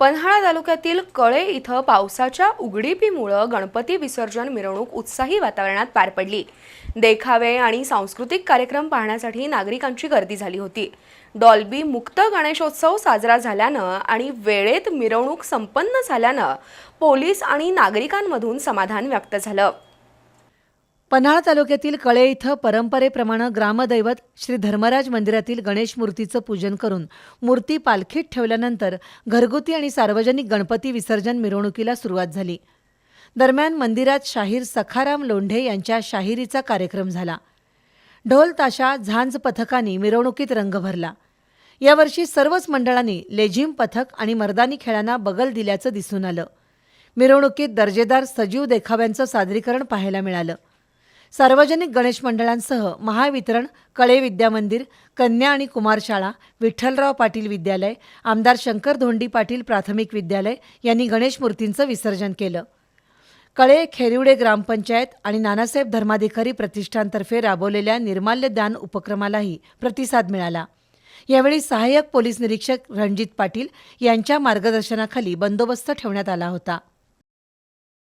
पन्हाळा तालुक्यातील कळे इथं पावसाच्या उघडीपीमुळं गणपती विसर्जन मिरवणूक उत्साही वातावरणात पार पडली. देखावे आणि सांस्कृतिक कार्यक्रम पाहण्यासाठी नागरिकांची गर्दी झाली होती. डॉल्बी मुक्त गणेशोत्सव साजरा झाल्यानं आणि वेळेत मिरवणूक संपन्न झाल्यानं पोलीस आणि नागरिकांमधून समाधान व्यक्त झालं. पन्हाळा तालुक्यातील कळे इथं परंपरेप्रमाणे ग्रामदैवत श्री धर्मराज मंदिरातील गणेश मूर्तीचं पूजन करून मूर्ती पालखीत ठेवल्यानंतर घरगुती आणि सार्वजनिक गणपती विसर्जन मिरवणुकीला सुरुवात झाली. दरम्यान मंदिरात शाहीर सखाराम लोंढे यांच्या शाहिरीचा कार्यक्रम झाला. ढोल ताशा झांज पथकांनी मिरवणुकीत रंग भरला. यावर्षी सर्वच मंडळांनी लेझिम पथक आणि मर्दानी खेळांना बगल दिल्याचं दिसून आलं. मिरवणुकीत दर्जेदार सजीव देखाव्यांचं सादरीकरण पाहायला मिळालं. सार्वजनिक गणेश मंडळांसह महावितरण कळे विद्यामंदिर कन्या आणि कुमारशाळा विठ्ठलराव पाटील विद्यालय आमदार शंकर धोंडी पाटील प्राथमिक विद्यालय यांनी गणेश मूर्तींचं विसर्जन केलं. कळे खेरिवडे ग्रामपंचायत आणि नानासाहेब धर्माधिकारी प्रतिष्ठानतर्फे राबवलेल्या निर्माल्य दान उपक्रमालाही प्रतिसाद मिळाला. यावेळी सहाय्यक पोलीस निरीक्षक रणजित पाटील यांच्या मार्गदर्शनाखाली बंदोबस्त ठेवण्यात आला होता.